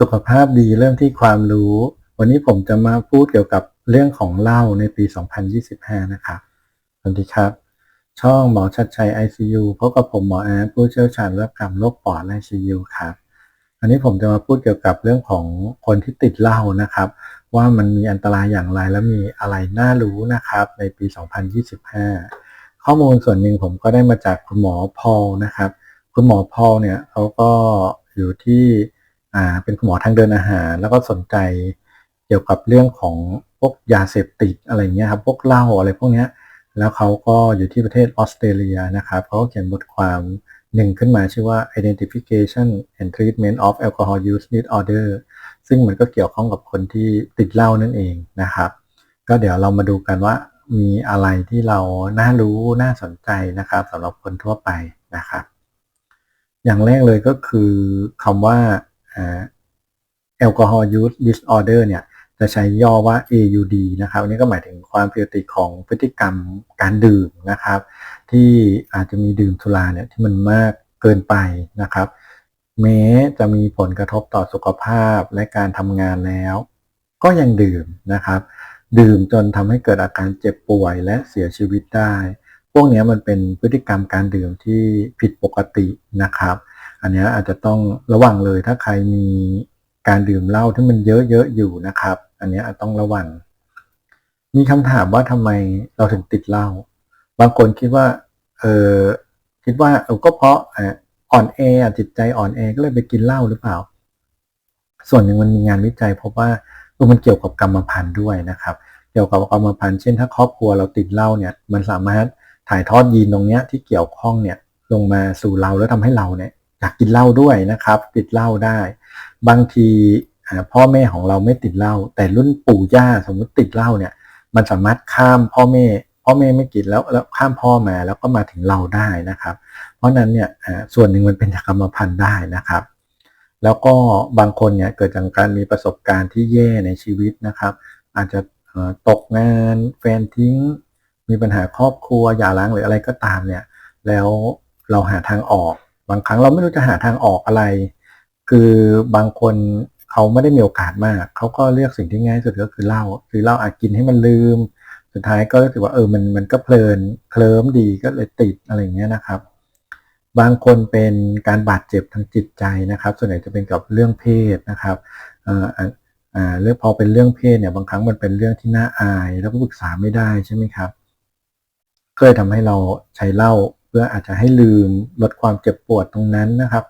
สุขภาพดีเริ่มที่ความรู้ วันนี้ผมจะมาพูดเกี่ยวกับเรื่องของเหล้าในปี 2025 นะครับสวัสดีครับ ช่องหมอชัดชัย ICU พบกับผมหมอแอดผู้เชี่ยวชาญเรื่องกรรมโรคปอดและ ICU ครับ อันนี้ผมจะมาพูดเกี่ยวกับเรื่องของคนที่ติดเหล้านะครับ ว่ามันมีอันตรายอย่างไรและมีอะไรน่ารู้นะครับ ในปี 2025 ข้อมูลส่วนหนึ่งผมก็ได้มาจากคุณหมอพอลนะครับ คุณหมอพอลเนี่ยเขาก็อยู่ที่ อ่าเป็นคุณหมอทางเดินอาหาร แล้วก็สนใจเกี่ยวกับเรื่องของพวกยาเสพติดอะไรเงี้ยครับพวกเหล้าอะไรพวกเนี้ยแล้วเขาก็อยู่ที่ประเทศออสเตรเลียนะครับเขาก็เขียนบทความหนึ่งขึ้นมาชื่อว่า identification and treatment of alcohol use disorder ซึ่งมันก็เกี่ยวข้องกับคนที่ติดเหล้านั่นเองนะครับ ก็เดี๋ยวเรามาดูกันว่ามีอะไรที่เราน่ารู้น่าสนใจนะครับสำหรับคนทั่วไปนะครับ อย่างแรกเลยก็คือคำว่า alcohol use disorder เนี่ยจะใช้ย่อว่า AUD นะครับอันนี้ก็หมายถึงความผิดปกติของพฤติกรรมการดื่มนะครับ ที่อาจจะมีดื่มสุราเนี่ยที่มันมากเกินไปนะครับ แม้จะมีผลกระทบต่อสุขภาพและการทำงานแล้ว ก็ยังดื่มนะครับ ดื่มจนทำให้เกิดอาการเจ็บป่วยและเสียชีวิตได้ พวกนี้มันเป็นพฤติกรรมการดื่มที่ผิดปกตินะครับ อันนี้อาจจะต้องระวังเลยถ้าใครมีการดื่มเหล้าที่มันเยอะๆอยู่นะครับ อันนี้ต้องระวัง มีคำถามว่าทำไมเราถึงติดเหล้าบางคนคิดว่าเออคิดว่าเออก็เพราะอ่อนแอจิตใจอ่อนแอก็เลยไปกินเหล้าหรือเปล่า ส่วนหนึ่งมันมีงานวิจัยพบว่ามันเกี่ยวกับกรรมพันธุ์ด้วยนะครับ เกี่ยวกับกรรมพันธุ์เช่นถ้าครอบครัวเราติดเหล้าเนี่ยมันสามารถถ่ายทอดยีนตรงเนี้ยที่เกี่ยวข้องเนี่ยลงมาสู่เราแล้วทำให้เราเนี่ย กกินเหล้าด้วยนะครับ ติดเหล้าได้ บางทีพ่อแม่ของเราไม่ติดเหล้าแต่รุ่นปู่ย่าสมมติติดเหล้าเนี่ย มันสามารถข้ามพ่อแม่ พ่อแม่ไม่กินแล้วแล้วข้ามพ่อมาแล้วก็มาถึงเราได้นะครับ เพราะนั้นเนี่ยส่วนหนึ่งมันเป็นกกรรมพันธุ์ได้นะครับ แล้วก็บางคนเนี่ยเกิดจากการมีประสบการณ์ที่แย่ในชีวิตนะครับ อาจจะตกงานแฟนทิ้ง มีปัญหาครอบครัวหย่าร้างหรืออะไรก็ตามเนี่ย แล้วเราหาทางออก บางครั้งเราไม่รู้จะหาทางออกอะไร คือบางคนเขาไม่ได้มีโอกาสมาก เขาก็เลือกสิ่งที่ง่ายสุดก็คือเหล้าคือเหล้าอากินให้มันลืม สุดท้ายก็รู้สึกว่าเออมันมันก็เพลินเคลิ้มดีก็เลยติดอะไรอย่างเงี้ยนะครับ บางคนเป็นการบาดเจ็บทางจิตใจนะครับ ส่วนใหญ่จะเป็นกับเรื่องเพศนะครับอ่าอ่าเรื่องพอเป็นเรื่องเพศเนี่ยบางครั้งมันเป็นเรื่องที่น่าอาย แล้วก็ปรึกษาไม่ได้ใช่ไหมครับก็เลยทำให้เราใช้เหล้า พื่ออาจจะให้ลืมลดความเจ็บปวดตรงนั้นนะครับ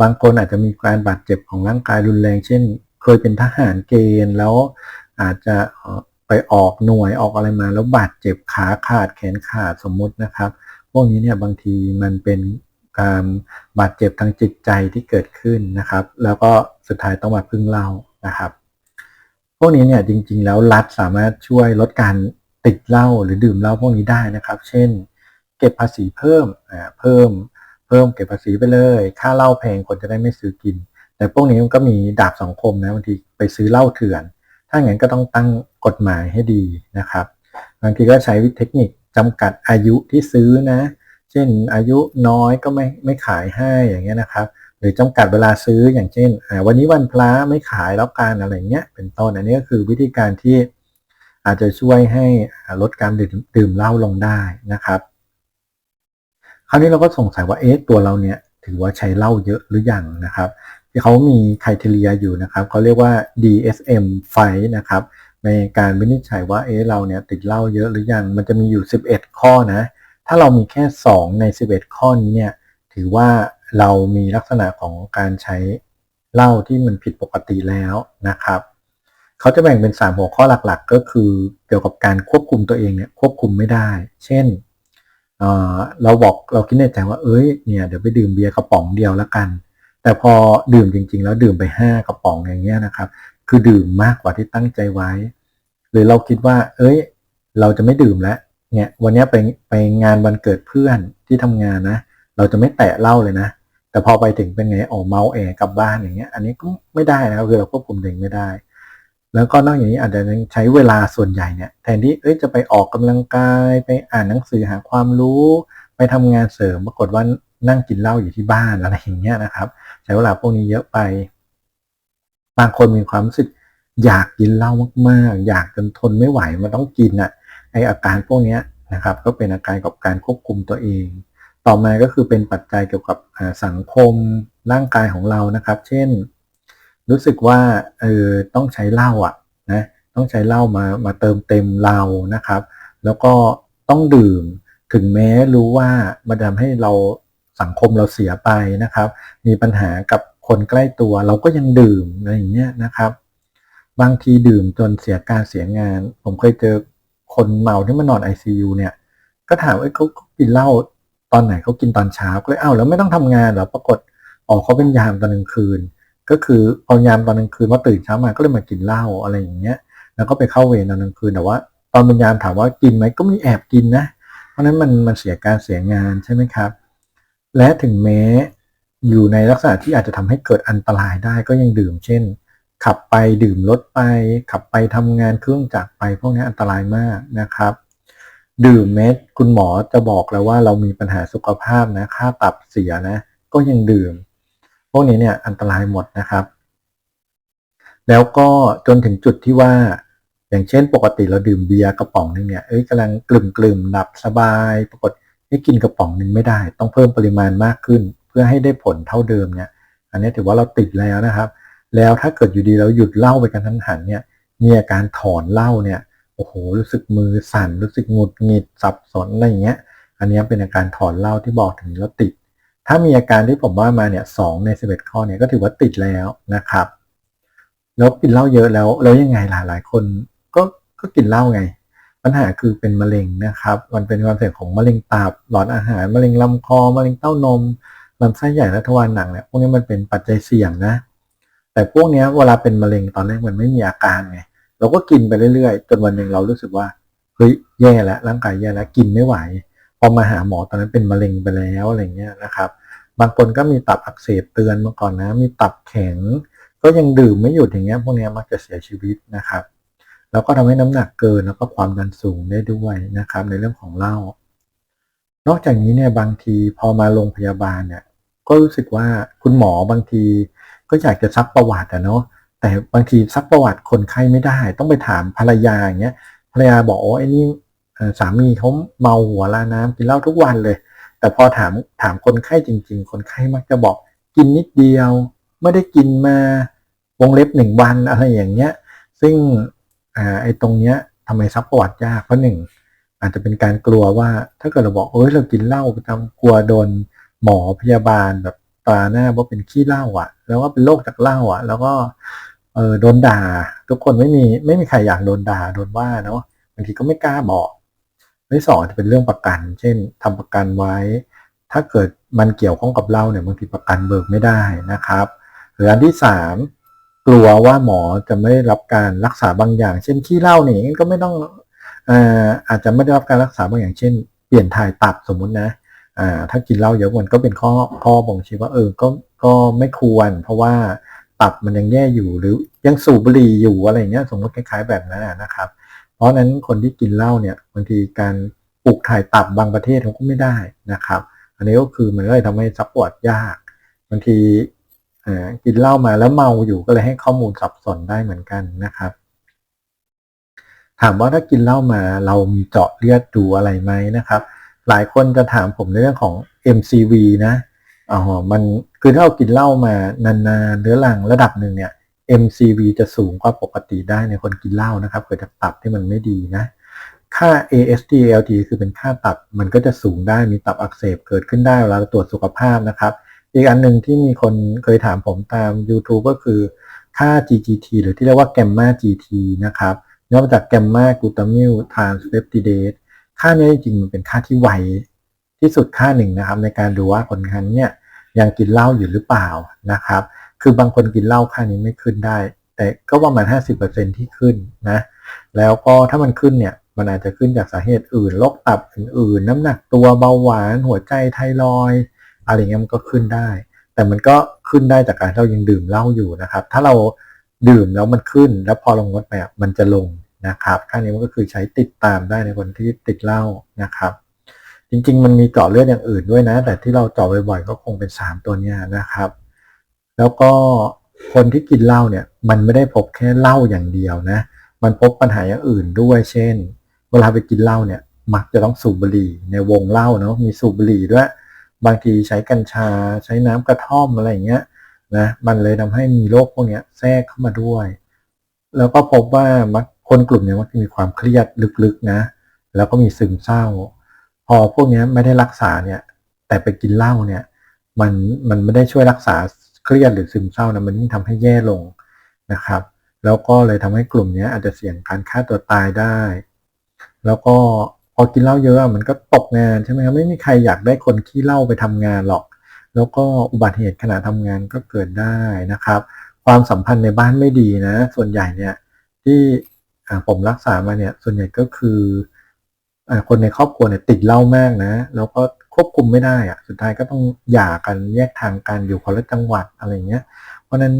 บางคนอาจจะมีการบาดเจ็บของร่างกายรุนแรง เช่น เคยเป็นทหารเกณฑ์แล้วอาจจะไปออกหน่วยออกอะไรมา แล้วบาดเจ็บขาขาดแขนขาดสมมุตินะครับ พวกนี้เนี่ยบางทีมันเป็นการบาดเจ็บทางจิตใจที่เกิดขึ้นนะครับ แล้วก็สุดท้ายต้องมาพึ่งเล้านะครับ พวกนี้เนี่ยจริงๆแล้วรัฐสามารถช่วยลดการติดเหล้าหรือดื่มเหล้าพวกนี้ได้นะครับ เช่น เก็บภาษีเพิ่มอ่าเพิ่ม เพิ่มเก็บภาษีไปเลย ค่าเหล้าแพงคนจะได้ไม่ซื้อกิน แต่พวกนี้มันก็มีดาบสองคมนะบางทีไปซื้อเหล้าเถื่อน ถ้าอย่างนั้นก็ต้องตั้งกฎหมายให้ดีนะครับ บางทีก็ใช้วิธีเทคนิคจำกัดอายุที่ซื้อนะ เช่นอายุน้อยก็ไม่ไม่ขายให้อย่างเงี้ยนะครับ หรือจำกัดเวลาซื้ออย่างเช่นวันนี้วันพระไม่ขายแล้วการอะไรเงี้ยเป็นต้นอันนี้ก็คือวิธีการที่อาจจะช่วยให้ลดการดื่มเหล้าลงได้นะครับ คราวนี้เราก็สงสัยว่าเอ๊ะตัวเราเนี่ยถือว่าใช้เหล้าเยอะหรือยังนะครับที่เขามีคุณทีเรียอยู่นะครับเขาเรียกว่า DSM ไฟนะครับในการวินิจฉัยว่าเอ๊ะเราเนี่ยติดเหล้าเยอะหรือยังมันจะมีอยู่ 11 ข้อนะถ้าเรามีแค่ 2 ใน 11 ข้อนี้เนี่ยถือว่าเรามีลักษณะของการใช้เหล้าที่มันผิดปกติแล้วนะครับเขาจะแบ่งเป็น 3 หัวข้อหลักๆ ก็คือเกี่ยวกับการควบคุมตัวเองเนี่ยควบคุมไม่ได้ เช่น เราบอกเราคิดในใจว่าเอ้ยเนี่ยเดี๋ยวไปดื่มเบียร์กระป๋องเดียวแล้วกัน แต่พอดื่มจริง ๆ แล้วดื่มไป 5 กระป๋องอย่างเงี้ยนะครับ คือดื่มมากกว่าที่ตั้งใจไว้ หรือเราคิดว่า เอ้ย เราจะไม่ดื่มแล้วเนี่ยวันนี้ไปไปงานวันเกิดเพื่อนที่ทำงานนะ เราจะไม่แตะเหล้าเลยนะ แต่พอไปถึงเป็นไงออกเมาแอกลับบ้านอย่างเงี้ย อันนี้ก็ไม่ได้นะคือเราควบคุมเองไม่ได้ แล้วก็นอกจากนี้อาจจะใช้เวลาส่วนใหญ่เนี่ยแทนที่เอ้ยจะไปออกกำลังกายไปอ่านหนังสือหาความรู้ ไปทำงานเสริมปรากฏว่านั่งกินเหล้าอยู่ที่บ้านอะไรอย่างเงี้ยนะครับ ใช้เวลาพวกนี้เยอะไป บางคนมีความรู้สึกอยากกินเหล้ามากๆ อยากจนทนไม่ไหวมันต้องกินอะไออาการพวกเนี้ยนะครับ ก็เป็นอาการกับการควบคุมตัวเอง ต่อมาก็คือเป็นปัจจัยเกี่ยวกับสังคมร่างกายของเรานะครับ เช่น รู้สึกว่าเออต้องใช้เหล้าอะนะต้องใช้เหล้ามามาเติมเต็มเรานะครับ แล้วก็ต้องดื่มถึงแม้รู้ว่ามันทำให้เราสังคมเราเสียไปนะครับ มีปัญหากับคนใกล้ตัวเราก็ยังดื่มอะไรอย่างเงี้ยนะครับ บางทีดื่มจนเสียการเสียงาน ผมเคยเจอคนเมาที่มานอน ICU เนี่ย ก็ถามว่าเขากินเหล้าตอนไหนเขากินตอนเช้าก็เลยอ้าวแล้วไม่ต้องทำงานเหรอปรากฏอ๋อเขาเป็นยามตอนกลางคืน ก็คือพอยามตอนกลางคืนว่าตื่นเช้ามาก็เลยมากินเหล้าอะไรอย่างเงี้ย แล้วก็ไปเข้าเวรตอนกลางคืนแต่ว่า ตอนเป็นยามถามว่ากินไหมก็มีแอบกินนะ เพราะนั้นมันมันเสียการเสียงานใช่ไหมครับ และถึงแม้อยู่ในลักษณะที่อาจจะทำให้เกิดอันตรายได้ก็ยังดื่ม เช่น ขับไปดื่มรถไป ขับไปทำงานเครื่องจักรไปพวกนี้อันตรายมากนะครับ ดื่มเม็ดคุณหมอจะบอกแล้วว่าเรามีปัญหาสุขภาพนะค่าตับเสียนะ ก็ยังดื่ม พวกนี้เนี่ยอันตรายหมดนะครับ แล้วก็จนถึงจุดที่ว่า อย่างเช่นปกติเราดื่มเบียร์กระป๋องนึงเนี่ยเอ้ยกำลังกลุ่มกลุ่มๆหลับสบาย ปรากฏให้กินกระป๋องนึงไม่ได้ ต้องเพิ่มปริมาณมากขึ้น เพื่อให้ได้ผลเท่าเดิมเนี่ย อันนี้ถือว่าเราติดแล้วนะครับ แล้วถ้าเกิดอยู่ดีเราหยุดเหล้าไปกันทันหันเนี่ยมีอาการถอนเหล้าเนี่ยโอ้โหรู้สึกมือสั่นรู้สึกหงุดหงิดสับสนอะไรอย่างเงี้ย อันนี้เป็นอาการถอนเหล้าที่บอกถึงแล้วติด ถ้ามีอาการที่ผมว่ามาเนี่ยสองในสิบเอ็ดข้อเนี่ยก็ถือว่าติดแล้วนะครับ แล้วกินเหล้าเยอะแล้ว แล้วยังไงหลายหลายคนก็ก็กินเหล้าไง ปัญหาคือเป็นมะเร็งนะครับ มันเป็นความเสี่ยงของมะเร็งตับหลอดอาหารมะเร็งลำคอมะเร็งเต้านมลำไส้ใหญ่และทวารหนักเนี่ยพวกนี้มันเป็นปัจจัยเสี่ยงนะ แต่พวกนี้เวลาเป็นมะเร็งตอนแรกมันไม่มีอาการไงเราก็กินไปเรื่อยๆ จนวันหนึ่งเรารู้สึกว่าเฮ้ยแย่แล้วร่างกายแย่แล้วกินไม่ไหว พอมาหาหมอตอนนั้นเป็นมะเร็งไปแล้วอะไรเงี้ยนะครับ บางคนก็มีตับอักเสบเตือนมาก่อนนะ มีตับแข็ง ก็ยังดื่มไม่หยุดอย่างเงี้ยพวกเนี้ยมักจะเสียชีวิตนะครับ แล้วก็ทำให้น้ำหนักเกินแล้วก็ความดันสูงได้ด้วยนะครับ ในเรื่องของเหล้านอกจากนี้เนี่ยบางทีพอมาโรงพยาบาลเนี่ยก็รู้สึกว่าคุณหมอบางทีก็อยากจะซักประวัติอะเนาะแต่บางทีซักประวัติคนไข้ไม่ได้ ต้องไปถามภรรยาอย่างเงี้ยภรรยาบอกโอ้ไอ้นี่ สามีเขาเมาหัวลาน้ำกินเหล้าทุกวันเลย แต่พอถามถามคนไข้จริง ๆ คนไข้มักจะบอกกินนิดเดียว ไม่ได้กินมาวงเล็บหนึ่งวันอะไรอย่างเงี้ย ซึ่งอไอ้ตรงเนี้ยทำไมซักประวัติยากเพราะหนึ่งอาจจะเป็นการกลัวว่าถ้าเกิดเราบอกเอ้ยเรากินเหล้าประจำกลัวโดนหมอพยาบาลแบบตราหน้าว่าเป็นขี้เหล้าอะ แล้วว่าเป็นโรคจากเหล้าอะ แล้วก็เออโดนด่า ทุกคนไม่มีไม่มีใครอยากโดนด่าโดนว่าเนาะบางทีก็ไม่กล้าบอก ที่สองจะเป็นเรื่องประกัน เช่นทำประกันไว้ ถ้าเกิดมันเกี่ยวข้องกับเหล้าเนี่ยบางทีประกันเบิกไม่ได้นะครับ หรืออันที่สามกลัวว่าหมอจะไม่ได้รับการรักษาบางอย่าง เช่นขี้เหล้านี่ก็ไม่ต้องอ่อาจจะไม่ได้รับการรักษาบางอย่าง เช่น เปลี่ยนถ่ายตับสมมุตินะถ้ากินเหล้าเยอะมันก็เป็นข้อข้อบ่งชี้ว่าเออก็ก็ไม่ควร เพราะว่าตับมันยังแย่อยู่หรือยังสูบบุหรี่อยู่อะไรเงี้ยสมมติคล้ายๆแบบนั้นนะครับ เพราะนั้นคนที่กินเหล้าเนี่ยบางทีการปลูกถ่ายตับบางประเทศเขาก็ไม่ได้นะครับ อันนี้ก็คือมันก็เลยทำให้ซัพพอร์ตยากบางทีอ่อกินเหล้ามาแล้วเมาอยู่ก็เลยให้ข้อมูลสับสนได้เหมือนกันนะครับ ถามว่าถ้ากินเหล้ามาเรามีเจาะเลือดดูอะไรไหมนะครับ หลายคนจะถามผมในเรื่องของ MCV นะอ๋อมันคือถ้าเรากินเหล้ามานานๆเรื้อรังระดับหนึ่งเนี่ย MCV จะสูงกว่าปกติได้ในคนกินเหล้านะครับเกิดจากตับที่มันไม่ดีนะ ค่า AST ALT คือเป็นค่าตับมันก็จะสูงได้มีตับอักเสบเกิดขึ้นได้เวลาเราตรวจสุขภาพนะครับ อีกอันหนึ่งที่มีคนเคยถามผมตาม YouTube ก็คือค่า GGT หรือที่เรียกว่า Gamma GT นะครับย่อมาจาก Gamma Glutamyl Transpeptidase ค่านี้จริงๆมันเป็นค่าที่ไวที่สุดค่าหนึ่งนะครับ ในการดูว่าคนนั้นเนี่ยยังกินเหล้าอยู่หรือเปล่านะครับ คือบางคนกินเหล้าค่านี้ไม่ขึ้นได้ แต่ก็ประมาณ 50%ที่ขึ้นนะ แล้วก็ถ้ามันขึ้นเนี่ย มันอาจจะขึ้นจากสาเหตุอื่น โรคตับอื่นๆ น้ำหนักตัวเบาหวาน หัวใจไทรอยอะไรเงี้ยมันก็ขึ้นได้ แต่มันก็ขึ้นได้จากการที่เรายังดื่มเหล้าอยู่นะครับ ถ้าเราดื่มแล้วมันขึ้น แล้วพอลงงดไปมันจะลงนะครับค่านี้มันก็คือใช้ติดตามได้ในคนที่ติดเหล้านะครับ จริงๆ มันมีเจาะเลือดอย่างอื่นด้วยนะ แต่ที่เราเจาะบ่อยๆก็คงเป็น 3 ตัวเนี้ยนะครับ แล้วก็คนที่กินเหล้าเนี่ยมันไม่ได้พบแค่เหล้าอย่างเดียวนะ มันพบปัญหาอย่างอื่นด้วย เช่น เวลาไปกินเหล้าเนี่ยมักจะต้องสูบบุหรี่ในวงเหล้าเนาะมีสูบบุหรี่ด้วย บางทีใช้กัญชาใช้น้ำกระท่อมอะไรอย่างเงี้ยนะมันเลยทำให้มีโรคพวกเนี้ยแทรกเข้ามาด้วย แล้วก็พบว่ามักคนกลุ่มนี้มักจะมีความเครียดลึกๆนะ แล้วก็มีซึมเศร้า พอพวกนี้ไม่ได้รักษาเนี่ย แต่ไปกินเหล้าเนี่ย มันมันไม่ได้ช่วยรักษา เครียดหรือซึมเศร้านะมันยิ่งทำให้แย่ลงนะครับ แล้วก็เลยทำให้กลุ่มนี้อาจจะเสี่ยงการฆ่าตัวตายได้ แล้วก็พอกินเหล้าเยอะมันก็ตกงานใช่ไหมครับไม่มีใครอยากได้คนขี้เหล้าไปทำงานหรอก แล้วก็อุบัติเหตุขณะทำงานก็เกิดได้นะครับ ความสัมพันธ์ในบ้านไม่ดีนะ ส่วนใหญ่เนี่ยที่ผมรักษามาเนี่ยส่วนใหญ่ก็คืออคนในครอบครัวเนี่ยติดเหล้ามากนะ แล้วก็ ควบคุมไม่ได้อะสุดท้ายก็ต้องหย่ากันแยกทางกันอยู่คนละจังหวัดอะไรเงี้ย เพราะฉะนั้น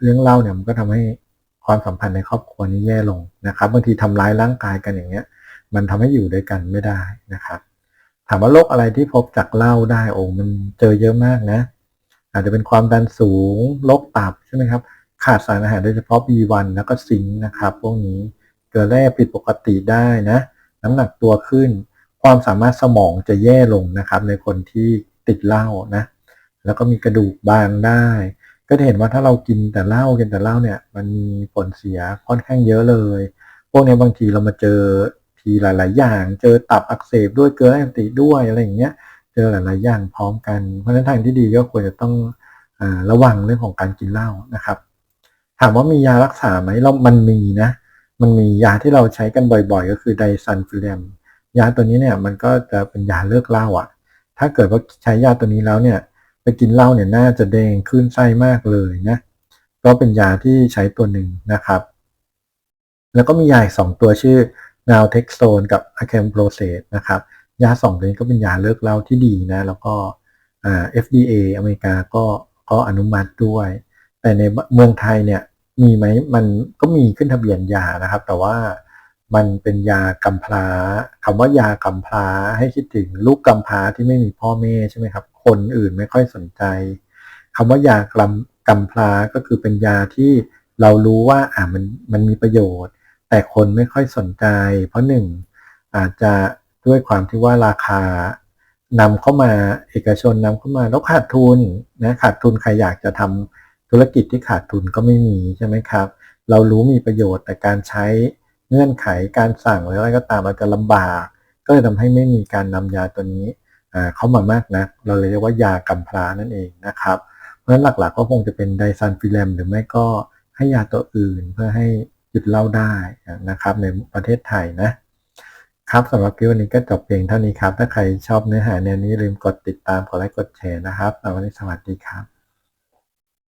เรื่องเหล้าเนี่ยมันก็ทำให้ความสัมพันธ์ในครอบครัวนี้แย่ลงนะครับบางทีทำร้ายร่างกายกันอย่างเงี้ย มันทำให้อยู่ด้วยกันไม่ได้นะครับถามว่าโรคอะไรที่พบจากเหล้าได้โอ้มันเจอเยอะมากนะ อาจจะเป็นความดันสูงโรคตับใช่ไหมครับขาดสารอาหารโดยเฉพาะ B1 แล้วก็ซิงค์นะครับ พวกนี้เกลือแร่ผิดปกติได้นะ น้ำหนักตัวขึ้น ความสามารถสมองจะแย่ลงนะครับ ในคนที่ติดเหล้านะ แล้วก็มีกระดูกบางได้ ก็จะเห็นว่าถ้าเรากินแต่เหล้ากินแต่เหล้าเนี่ย มันมีผลเสียค่อนข้างเยอะเลย พวกนี้บางทีเรามาเจอทีหลาย ๆ อย่าง เจอตับอักเสบด้วยเกลือแร่ปกติด้วยอะไรอย่างเงี้ย เจอหลาย ๆ อย่างพร้อมกัน เพราะฉะนั้นทางที่ดีก็ควรจะต้องอระวังเรื่องของการกินเหล้านะครับ ถามว่ามียารักษาไหมเรามันมีนะ มันมียาที่เราใช้กันบ่อย ๆ ก็คือไดซันฟิเลม ยาตัวนี้เนี่ยมันก็จะเป็นยาเลิกเหล้าอะ ถ้าเกิดว่าใช้ยาตัวนี้แล้วเนี่ยไปกินเหล้าเนี่ยน่าจะแดงขึ้นไส้มากเลยนะ ก็เป็นยาที่ใช้ตัวหนึ่งนะครับ แล้วก็มียาอีกสองตัวชื่อ n a l t e x o n กับ a c a m p r o s a t e นะครับ ยาสองตัวนี้ก็เป็นยาเลิกเหล้าที่ดีนะ แล้วก็อ่า FDA อเมริกาก็ก็อนุมัติด้วย แต่ในเมืองไทยเนี่ยมีไหมมันก็มีขึ้นทะเบียนยานะครับ แต่ว่า มันเป็นยากำพร้าคำว่ายากำพร้าให้คิดถึงลูกกำพร้าที่ไม่มีพ่อแม่ใช่ไหมครับ คนอื่นไม่ค่อยสนใจคำว่ายากำกำพร้าก็คือเป็นยาที่เรารู้ว่าอ่ามันมันมีประโยชน์ แต่คนไม่ค่อยสนใจ เพราะหนึ่งอาจจะด้วยความที่ว่าราคานำเข้ามาเอกชนนำเข้ามาแล้วขาดทุนนะขาดทุนใครอยากจะทำธุรกิจที่ขาดทุนก็ไม่มีใช่ไหมครับ เรารู้มีประโยชน์แต่การใช้ เงื่อนไขการสั่งหรืออะไรก็ตามอาจจะลำบาก ก็เลยทำให้ไม่มีการนำยาตัวนี้เข้ามามากนะเราเลยเรียกว่ายากำพร้านั่นเองนะครับ เพราะฉะนั้นหลักๆก็คงจะเป็นไดซันฟิแลมหรือไม่ก็ให้ยาตัวอื่นเพื่อให้หยุดเล้าได้นะครับในประเทศไทยนะครับสำหรับคลิปวันนี้ก็จบเพียงเท่านี้ครับ ถ้าใครชอบเนื้อหาแนวนี้ลืมกดติดตามกดไลค์กดแชร์นะครับวันนี้สวัสดีครับ